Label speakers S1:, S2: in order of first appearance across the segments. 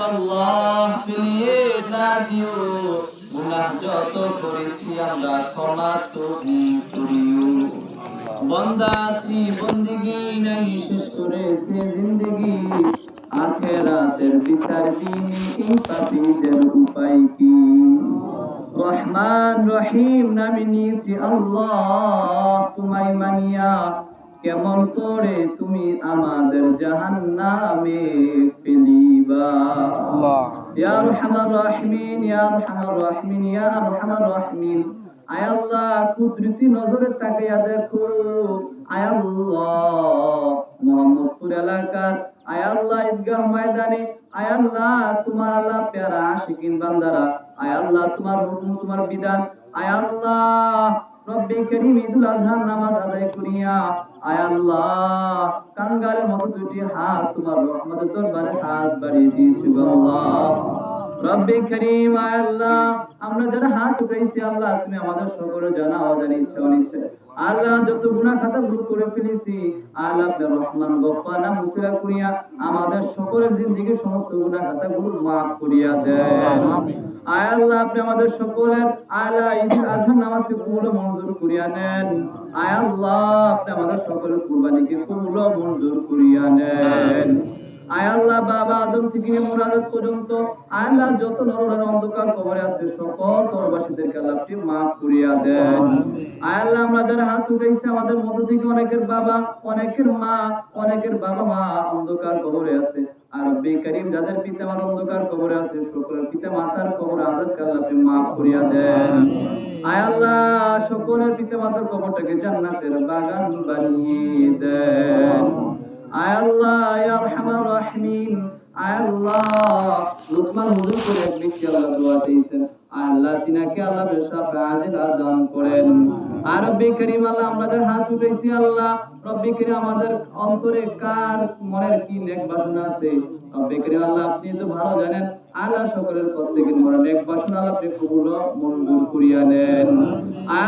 S1: আল্লাহ ফিরিয়ে না দিও গুনাহ যত করেছি আমরা রহমান রহিম নামে আল্লাহ তোমায় মানিয়া কেমন করে তুমি আমাদের জাহান্নামে ফেলিবা। ইয়া আরহামার রাহিমিন ইয়া আরহামার রাহিমিন ইয়া আরহামার রাহিমিন। আয় আল্লাহ কুদরতি নজরে তাকাইয়া দেখো। আয় আল্লাহ মোহাম্মদপুর এলাকার। আয় আল্লাহ ঈদগাহ ময়দানে। আয় আল্লাহ তোমার আল্লাহ প্যারা আশিকিন বান্দারা। আয় আল্লাহ তোমার হুকুম তোমার বিধান। আয় আল্লাহ রব্বে করিম ঈদুল আজহার নামাজ আদায় করিয়া আয় আল্লাহ কাঙ্গালের মতো দুটি হাত তোমার রহমতের দরবারে হাত বাড়িয়ে দিয়েছি আল্লাহ। রব্বে করিম আল্লাহ। আমরা যারা হাত উঠাইছি আল্লাহ তুমি আমাদের সকলের জানা অজানা ইচ্ছা অনিচ্ছা। আল্লাহ যত গুনাহ খাতা ভুল করে ফেলেছি আল্লাহ আপনার রহমান গফফানা মুসিরা করিয়া আমাদের সকলের জিন্দেগির সমস্ত গুনাহ খাতা গুলো মাফ করিয়া দেন। আয় আল্লাহ আপনি আমাদের সকলের আল্লাহ ঈদ আজহার নামাজকে কবুল মঞ্জুর করিয়া নেন। আয় আল্লাহ আপনি আমাদের সকলের কুরবানিকে কবুল মঞ্জুর করিয়া নেন। আয় আল্লাহ বাবা আদম থেকে মুরাদ পর্যন্ত আল্লাহ যত নরনারী অন্ধকার কবরে আছে সকল কবরবাসীদেরকে আল্লাহ আপনি মাফ করিয়া দেন। আয় আল্লাহ আমরা যারা হাত উঠাইছে আমাদের মধ্য থেকে অনেকের বাবা অনেকের মা অনেকের বাবা মা অন্ধকার কবরে আছে। আর বেকারিম যাদের পিতা মাতা অন্ধকার কবরে আছে সকলের পিতা মাতার কবর আজাদ আল্লাহ আপনি মাফ করিয়া দেন। আয় আল্লাহ সকলের পিতা মাতার কবরটাকে জান্নাতের বাগান বানিয়ে দেন। আয় আল্লাহ, ইয়া আরহামার রাহিমিন। আয় আল্লাহ। লুকমান হুজুর করে এক ব্যক্তি আল্লাহ দোয়া দিয়েছেন আল্লাহ, তিনাকে আল্লাহ বেশা ফাজিল দান করেন। আর রব্বে করিম আল্লাহ আমাদের হাত উঠাইছি আল্লাহ। রব্বে করিম আমাদের অন্তরে কার মনের কি নেক বাসনা আছে? রব্বে করিম আল্লাহ আপনি তো ভালো জানেন। আল্লাহ সকলের প্রত্যেকের মনে নেক বাসনা আল্লাহ আপনি কবুল মঞ্জুর করিয়া নেন।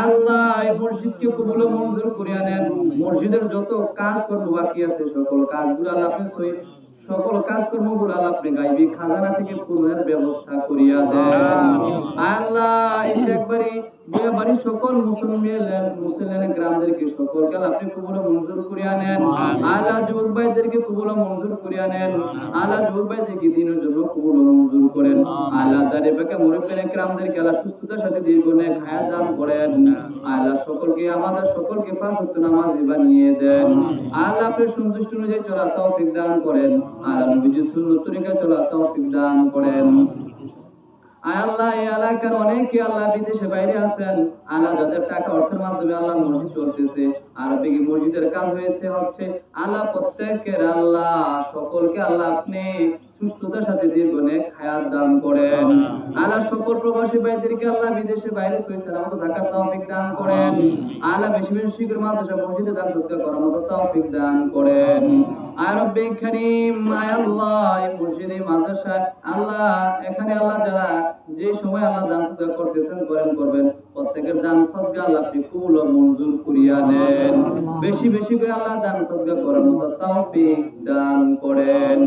S1: আল্লাহ এই মসজিদকে কবুল মঞ্জুর করিয়া নেন। মসজিদের যত কাজ কর্ম বাকি আছে সকল কাজগুলো আল্লাহ আপনি সহি সকল কাজকর্মগুলো আল্লাহ আপনি গাইবি। খাজানা থেকে পূরণের ব্যবস্থা করিয়া দেন। আল্লাহ বাড়ির সকল মুসলমান মুসলমান গ্রামদেরকে সকলকে আল্লাহ আপনি কবুল মঞ্জুর করিয়া নেন। আল্লাহ যুবক ভাইদেরকে কবুল মঞ্জুর করিয়া নেন। আল্লাহ যুবক ভাইদেরকে দিনের জন্য কবুল মঞ্জুর করেন। আল্লাহ দাঁড়িয়ে পাকে মরে পেনে গ্রামদেরকে আল্লাহ সুস্থতার সাথে দীর্ঘ নেক হায়াত দান করেন। আল্লাহ সকলকে আমাদের সকলকে পাঁচ ওয়াক্ত নামাজ বানিয়ে দেন। আল্লাহ আপনি সন্তুষ্ট অনুযায়ী চলা তৌফিক দান করেন। আল্লাহ নবীজির সুন্নত তরিকা চলা তৌফিক দান করেন। আল্লাহ এই এলাকার অনেকে আল্লাহ বিদেশে বাইরে আছেন। আল্লাহ যাদের টাকা অর্থের মাধ্যমে আল্লাহ মসজিদ চলতেছে। আর বেগে মসজিদের কাজ হয়েছে হচ্ছে আল্লাহ প্রত্যেকের আল্লাহ, সকলকে আল্লাহ আপনি সুস্থতার সাথে নেক হায়াত দান করেন। আল্লাহ সকল প্রবাসী ভাইদেরকে আল্লাহ বিদেশে বাইরে আমাদের থাকার তৌফিক দান করেন। বেশি বেশি শীঘ্র মাদ্রাসা মসজিদে দান সৎকার করার মতো তৌফিক দান করেন। আর রব্বে কারীম আল্লাহ এই মসজিদে মাদ্রাসায় আল্লাহ এখানে আল্লাহ যারা যে সময় আল্লাহ দান সৎকার করতেছেন করেন করবেন। প্রত্যেকের দান সৎকার আল্লাহ আপনি কবুল ও মঞ্জুর করিয়া নেন বেশি বেশি করে আল্লাহ দান সৎকার করার মতো তৌফিক দান করেন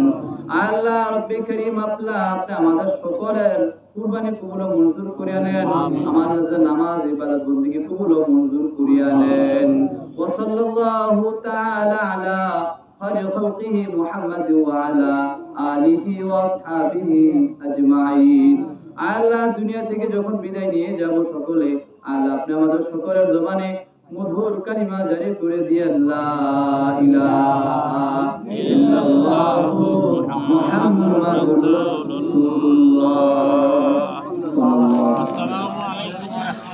S1: আল্লাহ রব্বে কারীম আপনা আপনি আমাদের সকলের কুরবানি কবুল ও মঞ্জুর করিয়া নেন আমাদের যে নামাজ ইবাদত বন্দেগী কবুল ও মঞ্জুর করিয়া নেন ওয়া সাল্লাল্লাহু তাআলা আলা خير خلقه محمد وعلى آله وأصحابه أجمعين আল্লাহ দুনিয়া থেকে যখন বিদায় নিয়ে যাব সকলে, আল্লাহ আপনি আমাদের সকলের জবানে মধুর কালিমা জারি করে দিয়ে আল্লাহ